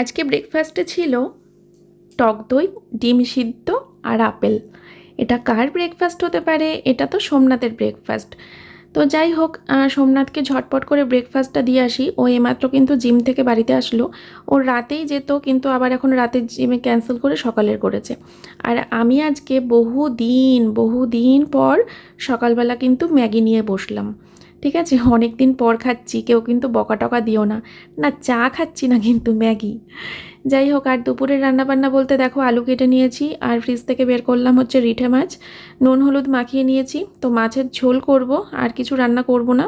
আজকে ব্রেকফাস্টে ছিল টক দই, ডিম সিদ্ধ আর আপেল। এটা কার ব্রেকফাস্ট হতে পারে? এটা তো সোমনাথের ব্রেকফাস্ট তো যাই হোক সোমনাথকে ঝটপট করে ব্রেকফাস্টটা দিয়ে আসি। ও এমাত্র কিন্তু জিম থেকে বাড়িতে আসলো। ওর রাতেই যেত, কিন্তু আবার এখন রাতের জিমে ক্যান্সেল করে সকালের করেছে। আর আমি আজকে বহু দিন বহু দিন পর সকালবেলা কিন্তু ম্যাগি নিয়ে বসলাম। ঠিক আছে? অনেক দিন পর খাচ্ছি, কেউ কিন্তু বকা টকা দিও না। না, চা খাচ্ছি না কিন্তু, ম্যাগি। যাই হোক, আর দুপুরের রান্নাবান্না বলতে দেখো, আলু কেটে নিয়েছি, আর ফ্রিজ থেকে বের করলাম হচ্ছে রিঠে মাছ। নুন, হলুদ মাখিয়ে নিয়েছি। তো মাছের ঝোল করব, আর কিছু রান্না করব না।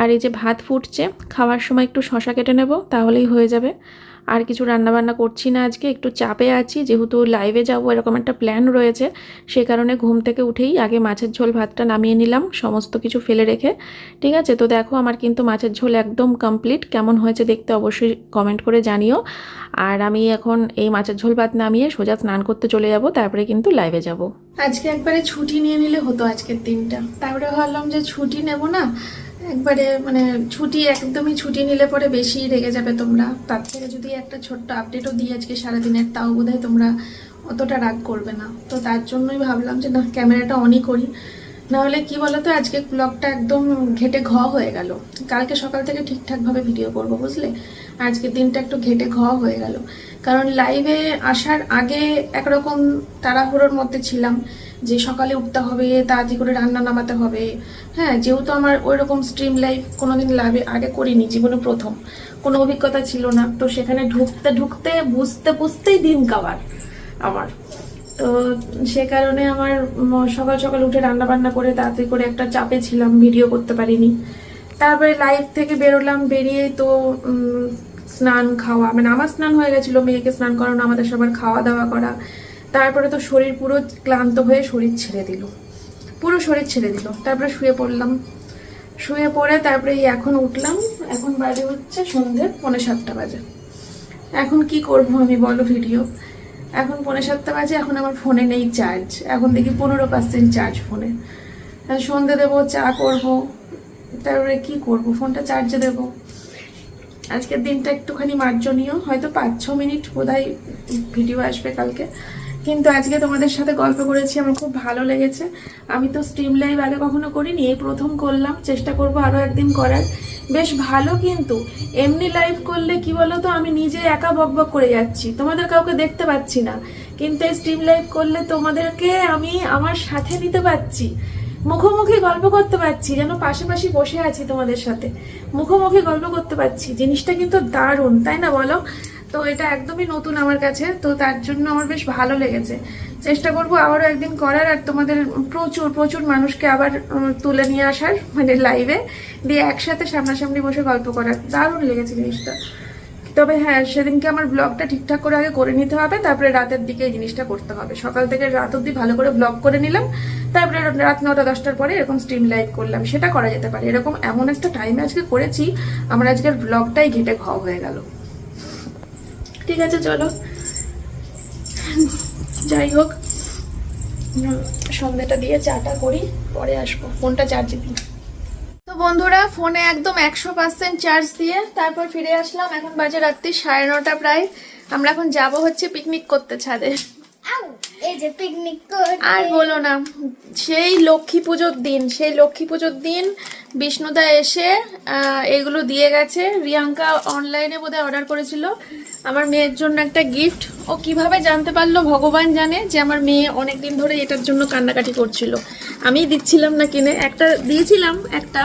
আর এই যে ভাত ফুটছে, খাওয়ার সময় একটু শশা কেটে নেব, তাহলেই হয়ে যাবে। আর কিছু রান্নাবান্না করছি না আজকে, একটু চাপে আছি, যেহেতু লাইভে যাব, এরকম একটা প্ল্যান রয়েছে। সে কারণে ঘুম থেকে উঠেই আগে মাছের ঝোল, ভাতটা নামিয়ে নিলাম, সমস্ত কিছু ফেলে রেখে। ঠিক আছে? তো দেখো, আমার কিন্তু মাছের ঝোল একদম কমপ্লিট কেমন হয়েছে দেখতে অবশ্যই কমেন্ট করে জানিও। আর আমি এখন এই মাছের ঝোল, ভাত নামিয়ে সোজা স্নান করতে চলে যাব, তারপরে কিন্তু লাইভে যাব। আজকে একবারে ছুটি নিয়ে নিলে হতো আজকের দিনটা। তারপরে ভাবলাম যে ছুটি নেব না একবারে মানে ছুটি, একদমই ছুটি নিলে পরে বেশি রেগে যাবে তোমরা। তার থেকে যদি একটা ছোট্ট আপডেটও দিই আজকে সারাদিনের, তাও বোধহয় তোমরা অতটা রাগ করবে না। তো তার জন্যই ভাবলাম যে, না, ক্যামেরাটা অনই করি। নাহলে কি বলতো, আজকে ব্লগটা একদম ঘেটে ঘ হয়ে গেল। কালকে সকাল থেকে ঠিকঠাকভাবে ভিডিও করব, বুঝলে? আজকের দিনটা একটু ঘেটে ঘ হয়ে গেল। কারণ লাইভে আসার আগে একরকম তাড়াহুড়োর মধ্যে ছিলাম যে সকালে উঠতে হবে, তাড়াতাড়ি করে রান্না নামাতে হবে। হ্যাঁ যেহেতু আমার ওই রকম স্ট্রিম লাইভ কোনোদিন লাইভে আগে করিনি, জীবনে প্রথম। কোনো অভিজ্ঞতা ছিল না। তো সেখানে ঢুকতে ঢুকতে, বুঝতে, বুঝতেই দিন কাবার আমার। তো সে কারণে আমার সকাল সকাল উঠে রান্না বান্না করে তাড়াতাড়ি করে একটা চাপে ছিলাম ভিডিও করতে পারিনি। তারপরে লাইভ থেকে বেরোলাম, বেরিয়ে তো স্নান খাওয়া মানে আমার স্নান হয়ে গেছিল, মেয়েকে স্নান করানো, আমাদের সবার খাওয়া দাওয়া করা। তারপরে তো শরীর পুরো ক্লান্ত হয়ে শরীর ছেড়ে দিল। পুরো শরীর ছেড়ে দিল। তারপরে শুয়ে পড়লাম। শুয়ে পড়ে তারপরে এখন উঠলাম। এখন বাজে হচ্ছে সন্ধ্যে পৌনে সাতটা বাজে। এখন কি করব আমি বলো ভিডিও। এখন পৌনে সাতটা বাজে, এখন আমার ফোনে নেই চার্জ এখন দেখি পনেরো পার্সেন্ট চার্জ ফোনে। আর সন্ধে দেবো, চা করব। তারপরে কি করব? ফোনটা চার্জে দেব। আজকের দিনটা একটুখানি মার্জনীয়, হয়তো পাঁচ, ছ মিনিট বোধহয় ভিডিও আসবে কালকে। কিন্তু আজকে তোমাদের সাথে গল্প করেছি, আমার খুব ভালো লেগেছে। আমি তো স্ট্রিম লাইভ আগে কখনো করিনি, এই প্রথম করলাম, চেষ্টা করব আরও একদিন করার। বেশ ভালো কিন্তু, এমনি লাইভ করলে কি বলো তো আমি নিজে একা বকবক করে যাচ্ছি, তোমাদের কাউকে দেখতে পাচ্ছি না। কিন্তু এই স্ট্রিম লাইভ করলে তোমাদেরকে আমি আমার সাথে নিতে পারছি। মুখোমুখি গল্প করতে পারছি, যেন পাশাপাশি বসে আছি তোমাদের সাথে। মুখোমুখি গল্প করতে পারছি, জিনিসটা কিন্তু দারুণ, তাই না বলো? তো এটা একদমই নতুন আমার কাছে, তো তার জন্য আমার বেশ ভালো লেগেছে। চেষ্টা করব আবারও একদিন করার, আর তোমাদের প্রচুর প্রচুর মানুষকে আবার তুলে নিয়ে আসার মানে লাইভে দিয়ে একসাথে সামনাসামনি বসে গল্প করার। দারুণ লেগেছে জিনিসটা। তবে হ্যাঁ সেদিনকে আমার ব্লগটা ঠিকঠাক করে আগে করে নিতে হবে, তারপরে রাতের দিকে এই জিনিসটা করতে হবে। সকাল থেকে রাত অবধি ভালো করে ব্লগ করে নিলাম, তারপরে রাত নটা দশটার পরে এরকম স্ট্রিম লাইভ করলাম, সেটা করা যেতে পারে। এরকম এমন একটা টাইমে আজকে করেছি, আমার আজকের ব্লগটাই ঘেটে ঘ হয়ে গেল। ঠিক আছে, চলো। যাই হোক, সন্ধ্যেটা দিয়ে চাটা করি, পরে আসব। ফোনটা চার্জে দিই তো বন্ধুরা, ফোনে একদম একশো পার্সেন্ট চার্জ দিয়ে তারপর ফিরে আসলাম। এখন বাজে রাত্রি সাড়ে নটা প্রায়। আমরা এখন যাব হচ্ছে পিকনিক করতে ছাদে। আউ, এই যে পিকনিক আর বলো না সেই লক্ষ্মী পুজোর দিন সেই লক্ষ্মী পুজোর দিন বিষ্ণুদা এসে এগুলো দিয়ে গেছে। রিয়াঙ্কা অনলাইনে বোধহয় অর্ডার করেছিল। আমার মেয়ের জন্য একটা গিফট ও কীভাবে জানতে পারল ভগবান জানে যে আমার মেয়ে অনেক দিন ধরে এটার জন্য কান্নাকাটি করছিল। আমি দিচ্ছিলাম না কিনে একটা দিয়েছিলাম একটা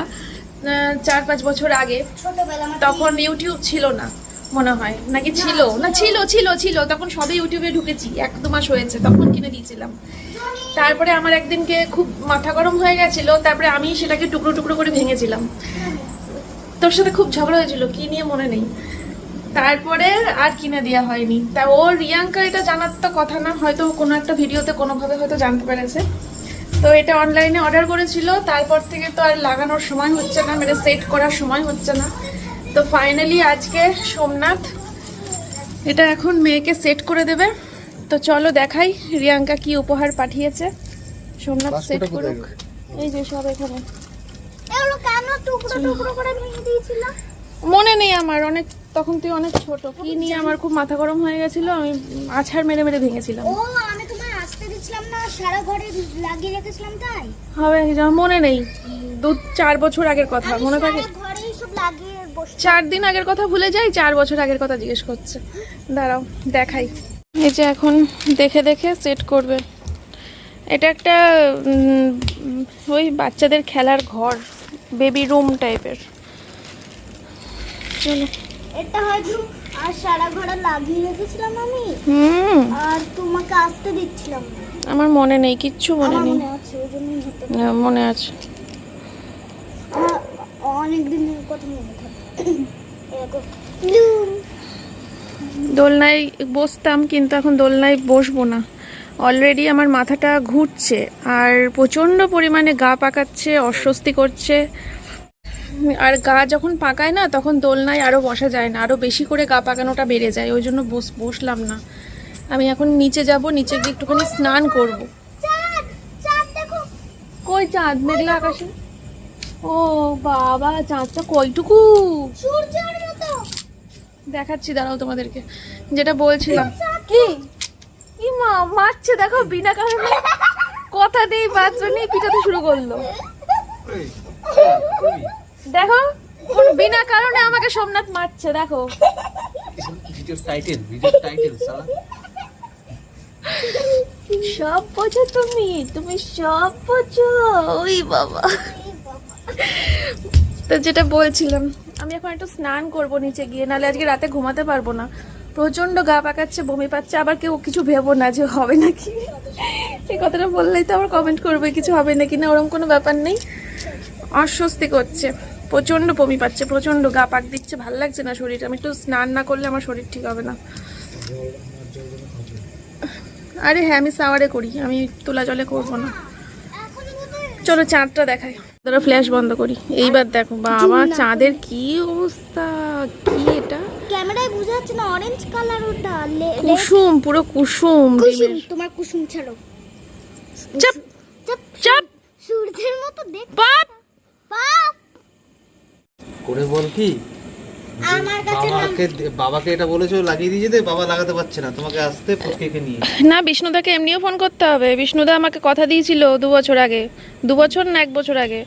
চার পাঁচ বছর আগে। তখন ইউটিউব ছিল না। মনে হয়। নাকি ছিল? না ছিল। ছিল ছিল তখন সবে ইউটিউবে ঢুকেছি। এক দু মাস হয়েছে তখন কিনে দিয়েছিলাম। তারপরে আমার একদিনকে খুব মাথা গরম হয়ে গেছিল। তারপরে আমি সেটাকে টুকরো টুকরো করে ভেঙেছিলাম। তোর সাথে খুব ঝগড়া হয়েছিল কি নিয়ে মনে নেই। তারপরে আর কিনে দেওয়া হয়নি। তা ও রিয়াঙ্কা এটা জানার তো কথা না। হয়তো কোনো একটা ভিডিওতে কোনোভাবে হয়তো জানতে পেরেছে। তো এটা অনলাইনে অর্ডার করেছিল। তারপর থেকে তো আর লাগানোর সময় হচ্ছে না মানে সেট করার সময় হচ্ছে না। তো ফাইনালি আজকে সোমনাথ এটা এখন মেয়েকে সেট করে দেবে। তো চলো দেখাই রিয়াঙ্কা কি উপহার পাঠিয়েছে। সোমনাথ সেট করুক। এই যে সব এখানে। কেন টুকরো টুকরো করে ভেঙে দিয়েছিল? মনে নেই আমার অনেক তখন তুই অনেক ছোট। কি নিয়ে আমার খুব মাথা গরম হয়ে গেছিল আমি আছাড় মেরে মেরে ভেঙেছিলাম। ও আমি তোমায় আসতে দিচ্ছিলাম না সারা ঘরে লাগিয়ে রেখেছিলাম তাই? হবে মনে নেই। দু চার বছর আগের কথা মনে থাকে? ঘরেই সব লাগিয়ে বসে চার দিন আগের কথা ভুলে যাই চার বছর আগের কথা জিজ্ঞেস করছে। দাঁড়াও দেখাই। এই যে এখন দেখে দেখে সেট করবে। এটা একটা ওই বাচ্চাদের খেলার ঘর বেবি রুম টাইপের চলো। এটা হয়তো আর সারা ঘরে লাগিয়ে রেখেছিলাম আমি। হুম। আর তোমাকে আসতে দিচ্ছিলাম আমার মনে নেই কিচ্ছু মনে নেই। মনে আছে আমার অনেক দিনের কথা মনে দোলনায় বসতাম কিন্তু এখন দোলনায় বসবো না। অলরেডি আমার মাথাটা ঘুরছে আর প্রচণ্ড পরিমাণে গা পাকাচ্ছে অস্বস্তি করছে। আর গা যখন পাকায় না তখন দোলনায় আরও বসা যায় না। আরও বেশি করে গা পাকানোটা বেড়ে যায় ওই জন্য বস বসলাম না। আমি এখন নিচে যাব নিচে গিয়ে একটুখানি স্নান করব। কই চাঁদ? মেঘলা আকাশে? ও বাবা, চাঁদটা কইটুকু? সূর্যের মতো দেখাচ্ছি, দাঁড়াও তোমাদেরকে। যেটা বলছিলাম। কি? কি মা, মারছে, দেখো, বিনা কারণে। কথা নেই বাচ্চা নেই পিটাতে শুরু করল। দেখো বিনা কারণে আমাকে সোমনাথ মারছে, দেখো। সব বোঝো তুমি তুমি সব বোঝো। ওই বাবা। তো যেটা বলছিলাম, আমি এখন একটু স্নান করব নিচে গিয়ে, নাহলে আজকে রাতে ঘুমাতে পারব না। প্রচণ্ড গা পাকাচ্ছে, বমি পাচ্ছে, আবার কেউ কিছু ভেবো না যে হবে নাকি। এই কথাটা বললেই তো আবার কমেন্ট করবে কিছু হবে নাকি না ওরকম কোনো ব্যাপার নেই। অস্বস্তি করছে প্রচণ্ড বমি পাচ্ছে প্রচণ্ড গা পাক দিচ্ছে, ভালো লাগছে না শরীর আমি একটু স্নান না করলে আমার শরীর ঠিক হবে না। আরে হ্যাঁ আমি সাওয়ারে করি, আমি তোলা জলে করব না। চলো চাঁদটা দেখাই। ধরো ফ্ল্যাশ বন্ধ করি। এইবার দেখো বাবা চাঁদের কি অবস্থা? কি এটা? ক্যামেরায় বোঝা যাচ্ছে না অরেঞ্জ কালার ওটা। কুসুম পুরো কুসুম কুসুম তোমার কুসুম ছাড়ো। চাপ চাপ চাপ। সূর্যের মতো দেখ। বাপ! বাপ! করে বল কি? বাবাকে বাবাকে এটা বলেছ লাগিয়ে দিয়ে যেতে? বাবা লাগাতে পারছে না তোমাকে আসতে পুচকেকে নিয়ে। না বিষ্ণুদাকে এমনিও ফোন করতে হবে। বিষ্ণুদা আমাকে কথা দিয়েছিল দু বছর আগে। দু বছর না এক বছর আগে?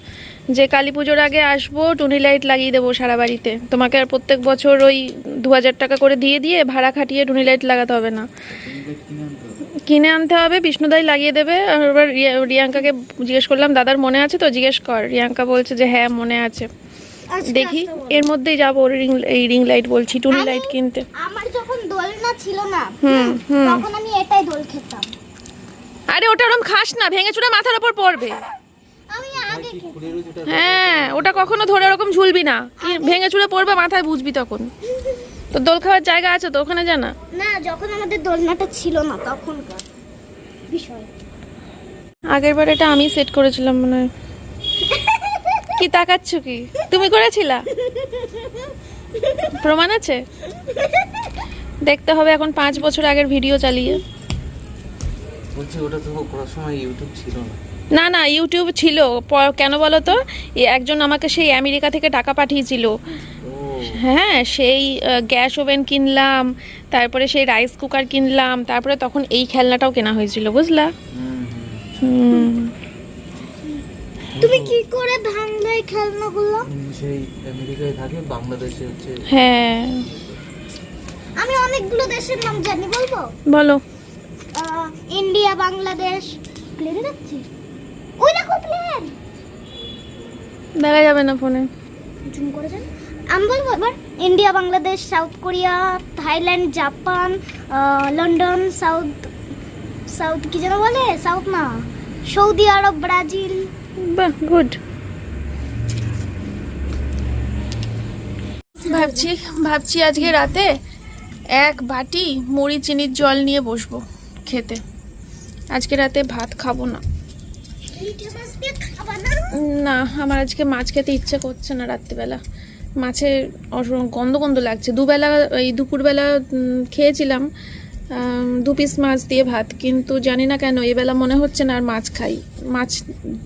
যে কালী পুজোর আগে আসব টুনি লাইট লাগিয়ে দেবো সারা বাড়িতে। তোমাকে আর প্রত্যেক বছর ওই দু হাজার টাকা করে দিয়ে দিয়ে ভাড়া খাটিয়ে টুনি লাইট লাগাতে হবে না। কিনে আনতে হবে বিষ্ণুদাই লাগিয়ে দেবে। আর এবার রিয়া- রিয়াঙ্কাকে জিজ্ঞেস করলাম দাদার মনে আছে? তো জিজ্ঞেস কর। রিয়াঙ্কা বলছে যে হ্যাঁ মনে আছে। দেখি এর মধ্যেই যাব রিং এই রিং লাইট বলছি টুনি লাইট কিনতে। আমার যখন দোলনা ছিল না হুম হুম। তখন আমি এটাই দোল খেতাম। আরে ওটা ওরম খাস না ভেঙে চুরে মাথার ওপর পড়বে হ্যাঁ ওটা কখনো ধরে ওরকম ঝুলবি না। কি ভেঙে চুরে পড়বে মাথায় বুঝবি তখন। তো দোল খাওয়ার জায়গা আছে তো ওখানে জানা না? যখন আমাদের দোলনাটা ছিল না তখনকার বিষয়। আগের বার এটা আমি সেট করেছিলাম মনে হয়। কি তাকাচ্ছ কি? তুমি করেছিলা? প্রমাণ আছে? দেখতে হবে এখন পাঁচ বছর আগের ভিডিও চালিয়ে। বলছি ওটা তো করার সময় ইউটিউব ছিল না। না না ইউটিউব ছিল। কেন বলো তো? একজন আমাকে সেই আমেরিকা থেকে টাকা পাঠিয়েছিল। হ্যাঁ সেই গ্যাস ওভেন কিনলাম তারপরে সেই রাইস কুকার কিনলাম তারপরে তখন এই খেলনাটাও কেনা হয়েছিল বুঝলা। হুম। তুমি কি করে ভাঙলে খেলনাগুলো সেই আমেরিকায় থাকে বাংলাদেশে হচ্ছে হ্যাঁ। আমি অনেকগুলো দেশের নাম জানি বলব? বলো। ইন্ডিয়া বাংলাদেশ। প্লেনে যাচ্ছি? ওই দেখো প্লেন দেখা যাবে না ফোনে জুম করে যান। আমি বলব এবার India Bangladesh south Korea Thailand Japan London south south কি যেন বলে? সাউথ না। সৌদি আরব ব্রাজিল বাহ গুড ভাবছি ভাবছি আজকে রাতে এক বাটি মুড়ি চিনির জল নিয়ে বসবো খেতে। আজকে রাতে ভাত খাব না। না, আমার আজকে মাছ খেতে ইচ্ছে করছে না রাত্রিবেলা। মাছের গন্ধ গন্ধ লাগছে। দুবেলা, এই দুপুরবেলা খেয়েছিলাম দু পিস মাছ দিয়ে ভাত কিন্তু জানি না কেন এবেলা মনে হচ্ছে না আর মাছ খাই। মাছ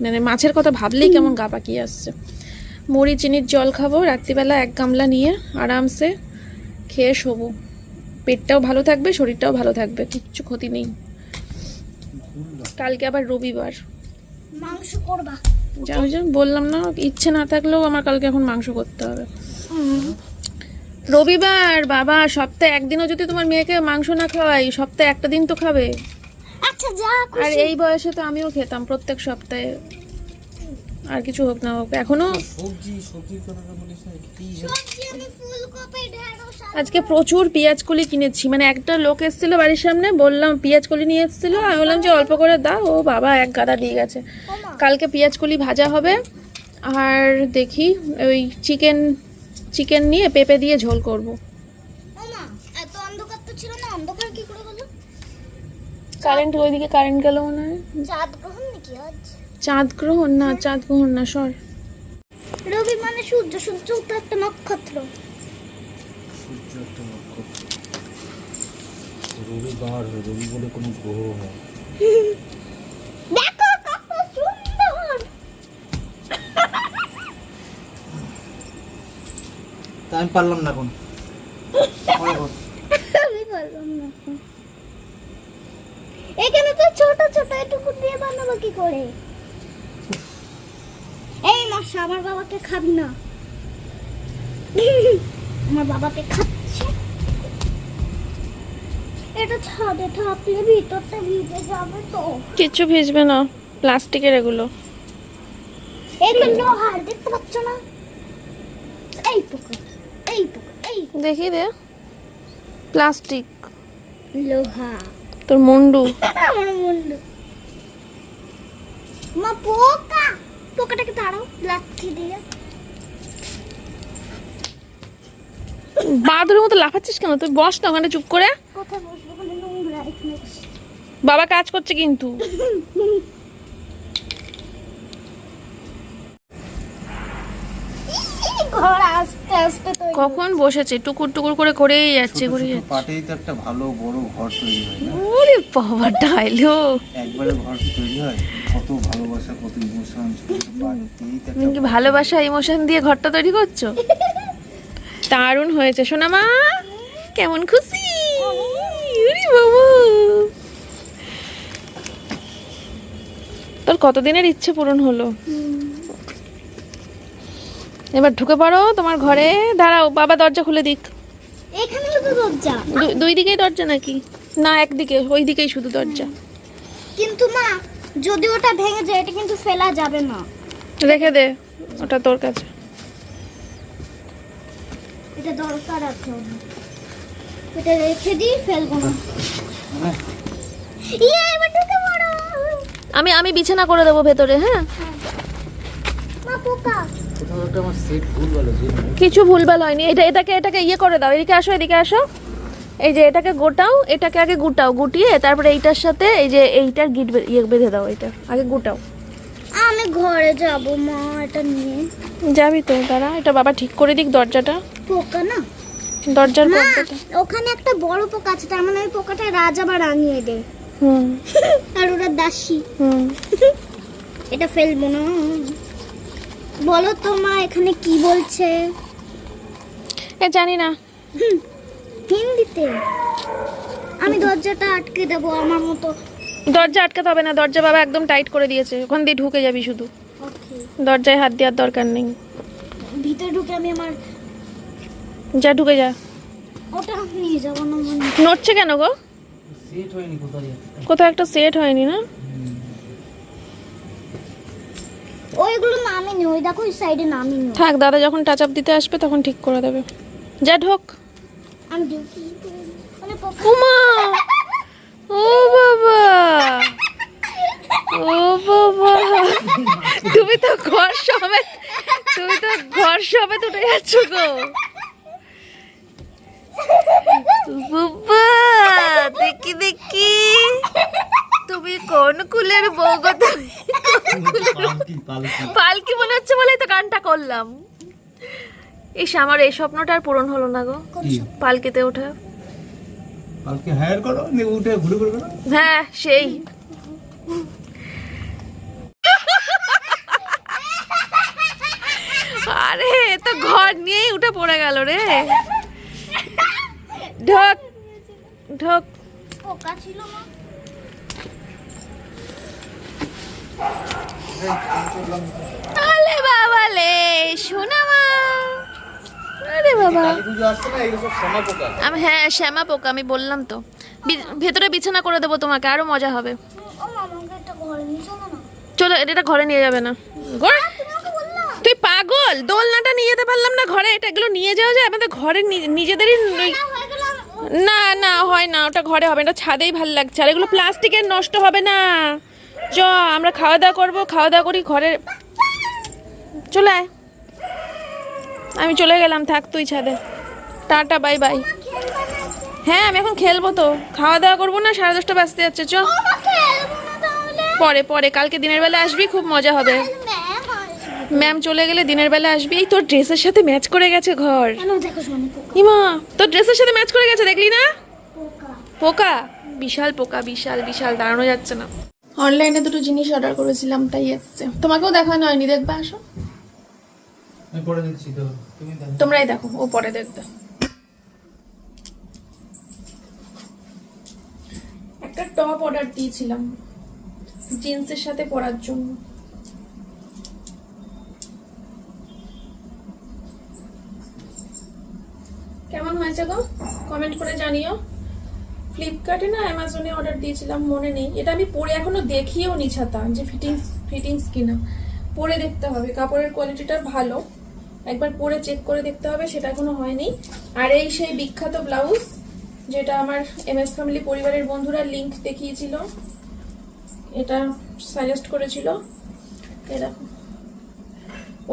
মানে মাছের কথা ভাবলেই কেমন গা পাকিয়ে আসছে। মুড়ি চিনির জল খাব রাত্রিবেলা এক গামলা নিয়ে আরামসে খেয়ে শোবো। পেটটাও ভালো থাকবে শরীরটাও ভালো থাকবে কিচ্ছু ক্ষতি নেই। কালকে আবার রবিবার। মাংস করবা। যা ওই জন্য বললাম না ইচ্ছে না থাকলেও আমার কালকে এখন মাংস করতে হবে। রবিবার বাবা সপ্তাহে একদিনও যদি তোমার মেয়েকে মাংস না খাওয়াই সপ্তাহে একটা দিন তো খাবে। আচ্ছা যা আর এই বয়সে তো আমিও খেতাম প্রত্যেক সপ্তাহে। আর কিছু হোক না হোক এখনও আজকে প্রচুর পেঁয়াজ কলি কিনেছি। মানে একটা লোক এসেছিল বাড়ির সামনে বললাম পেঁয়াজ কলি নিয়ে এসেছিল? আমি বললাম যে অল্প করে দাও। ও বাবা এক গাদা দিয়ে গেছে। কালকে পেঁয়াজ কলি ভাজা হবে। আর দেখি ওই চিকেন চিকেন নিয়ে পেঁপে দিয়ে ঝোল করব। ওমা, এত অন্ধকার তো ছিল না অন্ধকার কি করে হলো? কারেন্ট ওইদিকে কারেন্ট গেল মনে হয়। চাঁদ গ্রহণ নাকি আজ? চাঁদ গ্রহণ? না চাঁদ গ্রহণ না সর। রবি মানে সূর্য সূর্য তো একটা নক্ষত্র। সূর্য একটা নক্ষত্র। রবিবার হয় রবি বলে কোনো গ্রহ হয় দেখো আমি পারলাম না এখন। এখানে। তো ছোট ছোট এটুকু দিয়ে বানাবো কি করে? এই মশা আমার বাবাকে খাবি না। আমার বাবাকে খাচ্ছে। এটা ছাদে থাকলে ভিতরটা ভিজে যাবে তো। কিচ্ছু ভিজবে না প্লাস্টিকের এগুলো। এগুলো লোহার দেখতে পাচ্ছ না? এই পোকা। এই পোকা এই দেখি দে। প্লাস্টিক। লোহা। তোর মুন্ডু। আমার মুন্ডু। মা পোকা। পোকাটাকে দিয়ে বাদুরের মতো লাফাচ্ছিস কেন? তুই বস না ওখানে চুপ করে। কোথায় বসবো নোংরা এখানে বাবা কাজ করছে কিন্তু। আস্তে আস্তে কখন বসেছে? টুকুর টুকুর করে করেই যাচ্ছে করে যাচ্ছে। পাটেই তো একটা ভালো বড় ঘর তৈরি হয় না? ওরে বাবা ডাইলো একবারে ঘর তৈরি হয় কত ভালোবাসা কত ইমোশন তুমি কি ভালোবাসা ইমোশন দিয়ে ঘরটা তৈরি করছ? দারুণ হয়েছে সোনা মা কেমন খুশি? ওরে বাবা। তোর কতদিনের ইচ্ছে পূরণ হলো? এবার ঢুকে পড়ো তোমার ঘরে। দাঁড়াও বাবা দরজা খুলে দিক। এখানে তো দরজা? দুই দিকেই দরজা নাকি? না একদিকে ওই দিকেই শুধু দরজা। কিন্তু মা যদি ওটা ভেঙে যায় এটা কিন্তু ফেলা যাবে না। রেখে দে ওটা তোর কাছে। এটা দরকার আছে এটা রেখে দিই ফেলব না। ইয়ে এবার ঢুকে পড়ো। আমি আমি বিছানা করে দেবো ভেতরে হ্যাঁ। মা পোকা। কোথাও একটা আমার সেট ভুল ভালো কিছু ভুলভাল হয়নি। এটা এটাকে এটাকে ইয়ে করে দাও। এদিকে আসো এদিকে আসো। এই যে এটাকে গোটাও এটাকে আগে গুটাও গুটিয়ে তারপরে এইটার সাথে এই যে এইটার গিট ইয়ে বেঁধে দাও এটা। আগে গুটাও। আমি ঘরে যাব মা এটা নিয়ে। যাবি তো দাঁড়া এটা বাবা ঠিক করে দিক দরজাটা। পোকা না? দরজার পর্দাটা ওখানে একটা বড় পোকা আছে তার মানে ওই পোকাটা রাজা বা রাঙিয়ে দেয় হুম। আর ওরা দাসী। হুম। এটা ফেলব না। বলো তো মা এখানে কি বলছে? এ জানি না হিন্দিতে আমি দরজাটা আটকে দেবো আমার মতো। দরজা আটকাতে হবে না দরজা বাবা একদম টাইট করে দিয়েছে। ওখান দিয়ে ঢুকে যাবি শুধু। ওকে। দরজায় হাত দেওয়ার দরকার নেই। ভিতরে ঢুকে আমি আমার যা ঢুকে যা। ওটা নিয়ে যাব না মানে। নড়ছে কেন গো? সেট হয়নি কোথায় কোথাও একটা সেট হয়নি না? ওইগুলো নামিনি ওই দেখো ওই সাইডে নামিনি থাক দাদা যখন টাচ আপ দিতে আসবে তখন ঠিক করে দেবে। যা ঢোক। আমি ডিউটি মানে ও বাবা! ও বাবা! তুমি তো ঘর সমেত তুমি তো ঘর সমেত উঠে যাচ্ছ গো। বাবা দেখি দেখি। তুমি কোন কুলের বউ গো তুমি? পালকি মনে হচ্ছে বলে তো গানটা করলাম। ইস আমার এই স্বপ্নটা আর পূরণ হলো না গো। পালকিতে ওঠা পালকি হায়ার করো উঠে ঘুরে ঘুরে হ্যাঁ সেই। আরে তো ঘর নিয়েই উঠে পড়ে গেল রে। ঢোক ঢোক। পোকা ছিল মা। আলে বাবা লে, শোনা মা। আরে বাবা। আমি হ্যাঁ শ্যামা পোকা, আমি বললাম তো। ভেতরে বিছানা করে দেবো তোমাকে, আরও মজা হবে। চলো, এটা ঘরে নিয়ে যাবে না। ঘরে তুই পাগল, দোলনাটা নিয়ে যেতে পারলাম না ঘরে, এটা এগুলো নিয়ে যাওয়া যায়? আমাদের ঘরে নিজেদেরই না না হয় না, ওটা ঘরে হবে না ছাদেই ভালো লাগছে, আর এগুলো প্লাস্টিকের নষ্ট হবে না। চ আমরা খাওয়া দাওয়া করব খাওয়া দাওয়া করি ঘরে চলে আয়। আমি চলে গেলাম থাক তুই ছাদে। Tata bye bye. হ্যাঁ আমি এখন খেলব তো। খাওয়া দাওয়া করব না সাড়ে দশটা বাজতে যাচ্ছে চ। পরে পরে কালকে দিনের বেলা আসবি খুব মজা হবে। ম্যাম চলে গেলে দিনের বেলা আসবি। এই তোর ড্রেসের সাথে ম্যাচ করে গেছে ঘর। ইমা তোর ড্রেসের সাথে ম্যাচ করে গেছে দেখলি না? পোকা? বিশাল পোকা বিশাল বিশাল দাঁড়ানো যাচ্ছে না। অনলাইনে দুটো জিনিস অর্ডার করেছিলাম তাই এসছে। তোমাকেও দেখানো হয়নি দেখবে আসো। আমি পরে দিচ্ছি তো তুমি দেখো। তোমরাই দেখো ও পরে দেখবে। একটা টপ অর্ডার দিয়েছিলাম জিন্সের সাথে পরার জন্য। কেমন হয়েছে গো? কমেন্ট করে জানিও। ফ্লিপকার্টে না অ্যামাজনে অর্ডার দিয়েছিলাম, মনে নেই। এটা আমি পরে এখনও দেখিয়েও নি ছাতা, যে ফিটিংস ফিটিংস কিনা। পরে দেখতে হবে। কাপড়ের কোয়ালিটিটা ভালো। একবার পরে চেক করে দেখতে হবে, সেটা এখনও হয়নি। আর এই সেই বিখ্যাত ব্লাউজ যেটা আমার এম এস ফ্যামিলি পরিবারের বন্ধুরা লিঙ্ক দেখিয়েছিল, এটা সাজেস্ট করেছিল। এরকম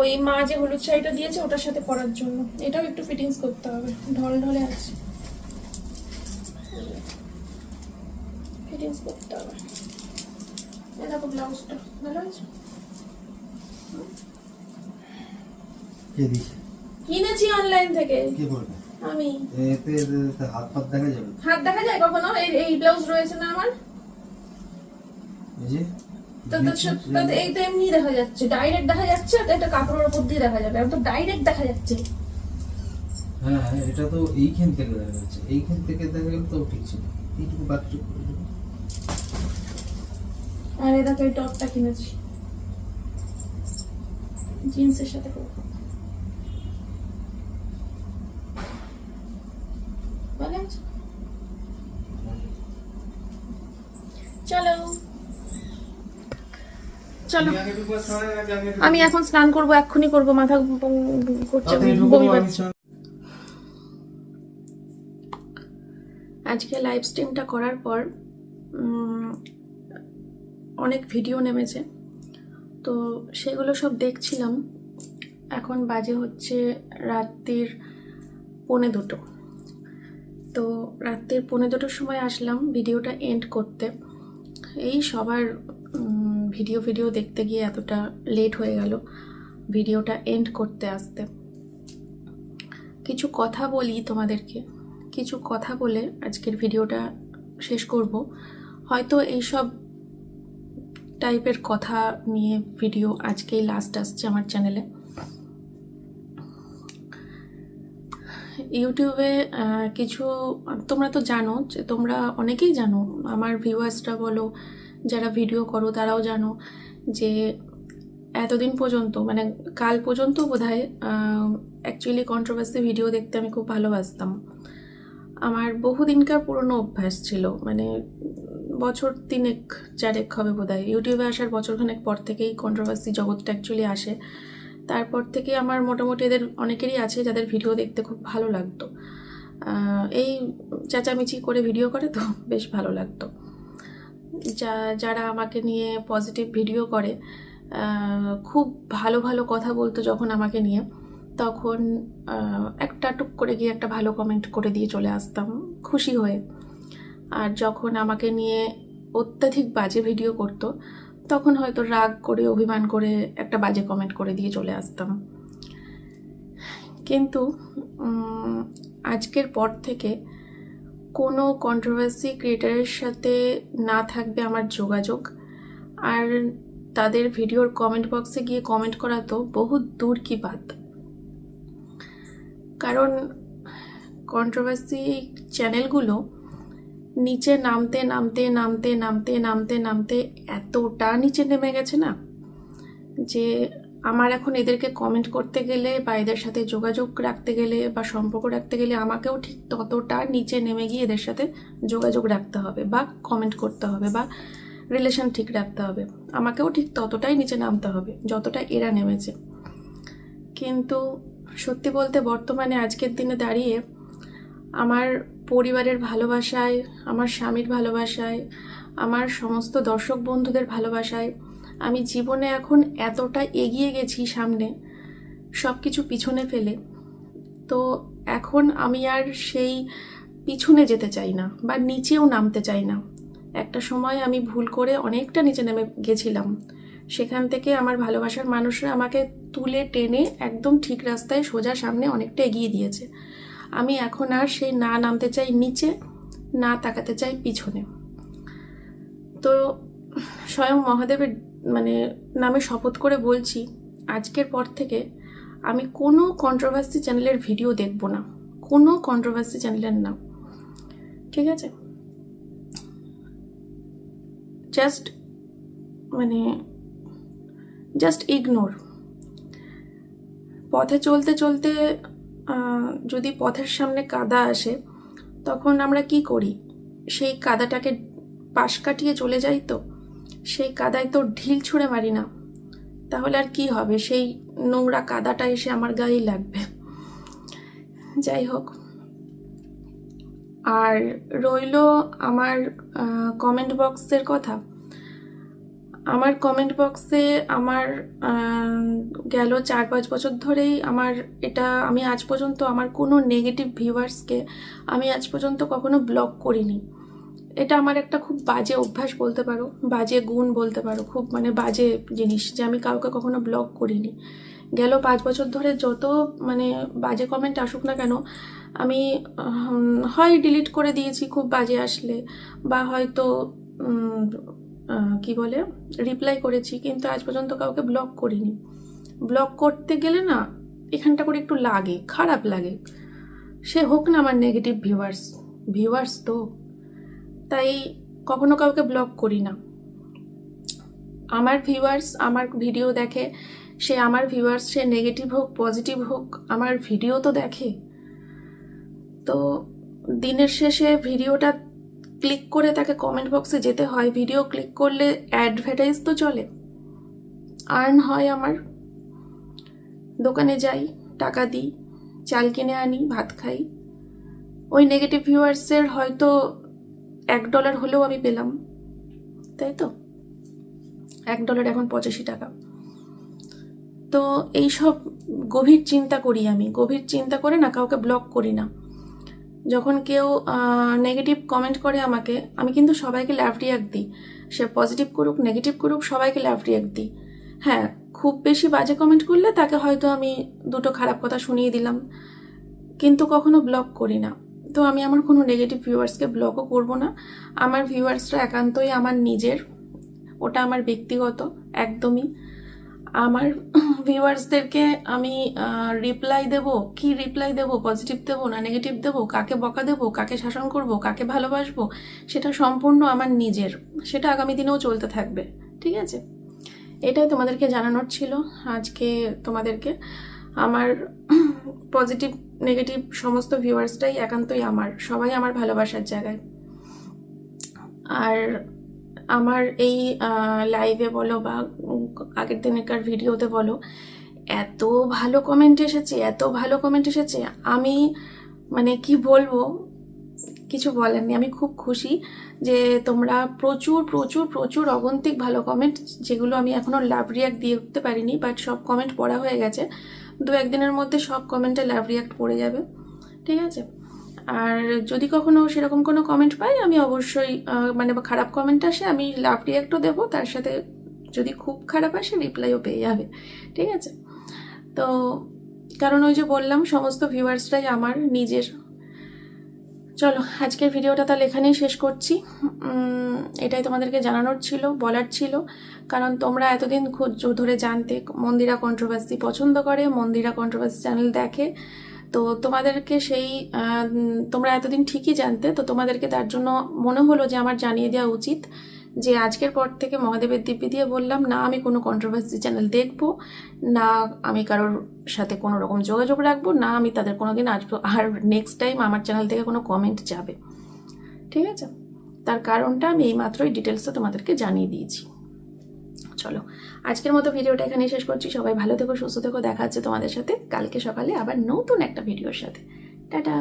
ওই মা যে হলুদ শাড়িটা দিয়েছে, ওটার সাথে পরার জন্য। এটাও একটু ফিটিংস করতে হবে। ঢল ঢলে আছে। ফিটিংস করতে হবে। এরকম ব্লাউজটা ভালো আছে কিনেছি অনলাইন থেকে। কে আমি। এতে হাত পাত দেখা যাবে? হাত দেখা যায় কখনো? এই এই ব্লাউজ রয়েছে না আমার? এই তো এমনি দেখা যাচ্ছে। ডাইরেক্ট দেখা যাচ্ছে আর একটা কাপড়ের উপর দিয়ে দেখা যাবে। তো ডাইরেক্ট দেখা যাচ্ছে। হ্যাঁ এটা তো এইখান থেকে দেখা যাচ্ছে। এইখান থেকে দেখা গেলে তো ঠিক ছিল। এইটুকু আর এই দেখো এই টপটা কিনেছি। জিন্সের সাথে। চলো। চলো। আমি এখন স্নান করব এক্ষুনি করব মাথা করছে বমি পাচ্ছে। আজকে লাইভ স্ট্রিমটা করার পর অনেক ভিডিও নেমেছে। তো সেগুলো সব দেখছিলাম। এখন বাজে হচ্ছে রাত্রির পৌনে দুটো। তো রাত্রির পৌনে দুটোর সময় আসলাম ভিডিওটা এন্ড করতে। এই সবার ভিডিও ভিডিও দেখতে গিয়ে এতটা লেট হয়ে গেল ভিডিওটা এন্ড করতে আসতে। কিছু কথা বলি তোমাদেরকে। কিছু কথা বলে আজকের ভিডিওটা শেষ করব। হয়তো এইসব টাইপের কথা নিয়ে ভিডিও আজকেই লাস্ট আসছে আমার চ্যানেলে ইউটিউবে কিছু, তোমরা তো জানো যে, তোমরা অনেকেই জানো, আমার ভিউয়ার্সরা বলো, যারা ভিডিও করো, তারাও জানো যে এতদিন পর্যন্ত মানে কাল পর্যন্ত বোধ হয় অ্যাকচুয়ালি কন্ট্রোভার্সি ভিডিও দেখতে আমি খুব ভালোবাসতাম। আমার বহুদিনকার পুরনো অভ্যাস ছিল মানে বছর তিনেক চারেক হবে বোধ হয় ইউটিউবে আসার বছরখানেক পর থেকেই কন্ট্রোভার্সি জগৎটা অ্যাকচুয়ালি আসে। তারপর থেকে আমার মোটামুটি এদের অনেকেরই আছে যাদের ভিডিও দেখতে খুব ভালো লাগতো। এই চেঁচামেচি করে ভিডিও করে তো বেশ ভালো লাগতো। যা, যারা আমাকে নিয়ে পজিটিভ ভিডিও করে খুব ভালো ভালো কথা বলতো যখন আমাকে নিয়ে, তখন একটা টুক করে গিয়ে একটা ভালো কমেন্ট করে দিয়ে চলে আসতাম। খুশি হয়ে। আর যখন আমাকে নিয়ে অত্যাধিক বাজে ভিডিও করতো, তখন হয়তো রাগ করে, অভিমান করে একটা বাজে কমেন্ট করে দিয়ে চলে আসতাম। কিন্তু আজকের পর থেকে কোনো কন্ট্রোভার্সি ক্রিয়েটারের সাথে না থাকবে আমার যোগাযোগ। আর তাদের ভিডিওর কমেন্ট বক্সে গিয়ে কমেন্ট করা তো বহু দূর কি বাত। কারণ কন্ট্রোভার্সি চ্যানেলগুলো নিচে নামতে নামতে নামতে নামতে নামতে নামতে এতটা নিচে নেমে গেছে না যে আমার এখন এদেরকে কমেন্ট করতে গেলে বা এদের সাথে যোগাযোগ রাখতে গেলে বা সম্পর্ক রাখতে গেলে আমাকেও ঠিক ততটা নিচে নেমে গিয়ে এদের সাথে যোগাযোগ রাখতে হবে বা কমেন্ট করতে হবে বা রিলেশন ঠিক রাখতে হবে। আমাকেও ঠিক ততটাই নিচে নামতে হবে যতটা এরা নেমেছে। কিন্তু সত্যি বলতে বর্তমানে আজকের দিনে দাঁড়িয়ে আমার পরিবারের ভালোবাসায়, আমার স্বামীর ভালোবাসায়, আমার সমস্ত দর্শক বন্ধুদের ভালোবাসায় আমি জীবনে এখন এতটা এগিয়ে গেছি সামনে সব কিছু পিছনে ফেলে। তো এখন আমি আর সেই পিছনে যেতে চাই না বা নিচেও নামতে চাই না। একটা সময় আমি ভুল করে অনেকটা নিচে নেমে গেছিলাম। সেখান থেকে আমার ভালোবাসার মানুষরা আমাকে তুলে টেনে একদম ঠিক রাস্তায় সোজা সামনে অনেকটা এগিয়ে দিয়েছে। আমি এখন আর সেই না নামতে চাই নিচে, না তাকাতে চাই পিছনে। তো স্বয়ং মহাদেবের মানে নামে শপথ করে বলছি, আজকের পর থেকে আমি কোনো কন্ট্রোভার্সি চ্যানেলের ভিডিও দেখব না। কোনো কন্ট্রোভার্সি চ্যানেলের নাম ঠিক আছে? জাস্ট মানে জাস্ট ইগনোর পথে চলতে চলতে যদি পথের সামনে কাদা আসে, তখন আমরা কি করি? সেই কাদাটাকে পাশ কাটিয়ে চলে যাই তো? সেই কাদায় তো ঢিল ছুঁড়ে মারি না। তাহলে আর কি হবে? সেই নোংরা কাদাটা এসে আমার গায়েই লাগবে। যাই হোক। আর রইল আমার কমেন্ট বক্সের কথা? আমার কমেন্ট বক্সে আমার গেল চার পাঁচ বছর ধরেই আমার এটা আমি আজ পর্যন্ত আমার কোনো নেগেটিভ ভিউয়ার্সকে আমি আজ পর্যন্ত কখনো ব্লক করিনি। এটা আমার একটা খুব বাজে অভ্যাস বলতে পারো, বাজে গুণ বলতে পারো, খুব মানে বাজে জিনিস যে আমি কাউকে কখনো ব্লক করিনি। গেল পাঁচ বছর ধরে যত মানে বাজে কমেন্ট আসুক না কেন, আমি হয় ডিলিট করে দিয়েছি খুব বাজে আসলে, বা হয়তো কি বলে রিপ্লাই করেছি, কিন্তু আজ পর্যন্ত কাউকে ব্লক করিনি। ব্লক করতে গেলে না, এখানটা করে একটু লাগে, খারাপ লাগে। সে হোক না আমার নেগেটিভ ভিউয়ার্স ভিউয়ার্স তো। তাই কখনো কাউকে ব্লক করি না। আমার ভিউয়ার্স আমার ভিডিও দেখে, সে আমার ভিউয়ার্স সে নেগেটিভ হোক পজিটিভ হোক, আমার ভিডিও তো দেখে। তো দিনের শেষে ভিডিওটা ক্লিক করে তাকে কমেন্ট বক্সে যেতে হয় ভিডিও ক্লিক করলে অ্যাডভার্টাইজ তো চলে। আর্ন হয় আমার। দোকানে যাই, টাকা দিই, চাল কিনে আনি, ভাত খাই। ওই নেগেটিভ ভিউয়ার্সের হয়তো এক ডলার হলেও আমি পেলাম। তাই তো? এক ডলার এখন পঁচাশি টাকা। তো এই সব গভীর চিন্তা করি আমি। গভীর চিন্তা করে না কাউকে ব্লক করি না। যখন কেউ নেগেটিভ কমেন্ট করে আমাকে, আমি কিন্তু সবাইকে ল্যাভ রিয়াক্ট দিই। সে পজিটিভ করুক নেগেটিভ করুক, সবাইকে ল্যাভ রিয়াক্ট দিই। হ্যাঁ খুব বেশি বাজে কমেন্ট করলে তাকে হয়তো আমি দুটো খারাপ কথা শুনিয়ে দিলাম। কিন্তু কখনো ব্লক করি না। তো আমি আমার কোনো নেগেটিভ ভিউয়ার্সকে ব্লকও করব না। আমার ভিউয়ার্সরা একান্তই আমার নিজের। ওটা আমার ব্যক্তিগত, একদমই। আমার ভিউয়ার্সদেরকে আমি রিপ্লাই দেব? কি রিপ্লাই দেব? পজিটিভ দেব না নেগেটিভ দেব? কাকে বকা দেব? কাকে শাসন করব? কাকে ভালোবাসবো? সেটা সম্পূর্ণ আমার নিজের। সেটা আগামী দিনেও চলতে থাকবে। ঠিক আছে? এটাই তোমাদেরকে জানানোর ছিল আজকে তোমাদেরকে। আমার পজিটিভ নেগেটিভ সমস্ত ভিউয়ার্সটাই একান্তই আমার। সবাই আমার ভালোবাসার জায়গায়। আর আমার এই লাইভে বলো বা আগের দিনেকার ভিডিওতে বলো, এত ভালো কমেন্ট এসেছে, এত ভালো কমেন্ট এসেছে। আমি মানে কি বলব, কিছু বলার আমি খুব খুশি যে তোমরা প্রচুর প্রচুর প্রচুর অগন্তিক ভালো কমেন্ট যেগুলো আমি এখনও লাভ রিয়াক্ট দিয়ে উঠতে পারিনি বাট সব কমেন্ট পড়া হয়ে গেছে। দু একদিনের মধ্যে সব কমেন্টে লাভ রিয়াক্ট পড়ে যাবে। ঠিক আছে? আর যদি কখনো সেরকম কোনো কমেন্ট পাই, আমি অবশ্যই মানে খারাপ কমেন্ট আসে, আমি লাভ রিয়াক্টও দেবো। তার সাথে যদি খুব খারাপ আসে রিপ্লাইও পেয়ে যাবে। ঠিক আছে? তো কারণ ওই যে বললাম, সমস্ত ভিউয়ার্সরাই আমার নিজের। চলো, আজকের ভিডিওটা তাহলে এখানেই শেষ করছি। এটাই তোমাদেরকে জানানোর ছিল, বলার ছিল। কারণ তোমরা এতদিন খুব ধরে জানতে মন্দিরা কন্ট্রোভার্সি পছন্দ করে, মন্দিরা কন্ট্রোভার্সি চ্যানেল দেখে। তো তোমাদেরকে সেই তোমরা এতদিন ঠিকই জানতে, তো তোমাদেরকে তার জন্য মনে হলো যে আমার জানিয়ে দেওয়া উচিত যে আজকের পর থেকে মহাদেবের দিব্যি দিয়ে বললাম, না, আমি কোনো কন্ট্রোভার্সি চ্যানেল দেখব, না, আমি কারোর সাথে কোনো রকম যোগাযোগ রাখব, না, আমি তাদের কোনো দিন আসব আর নেক্সট টাইম আমার চ্যানেল থেকে কোনো কমেন্ট যাবে। ঠিক আছে? তার কারণটা আমি এই মাত্রই ডিটেলসটা তোমাদেরকে জানিয়ে দিয়েছি। চলো আজকের মতো ভিডিওটা এখানে শেষ করছি। সবাই ভালো থেকো, সুস্থ থেকো। দেখা হচ্ছে তোমাদের সাথে কালকে সকালে আবার নতুন একটা ভিডিওর সাথে। টাটা।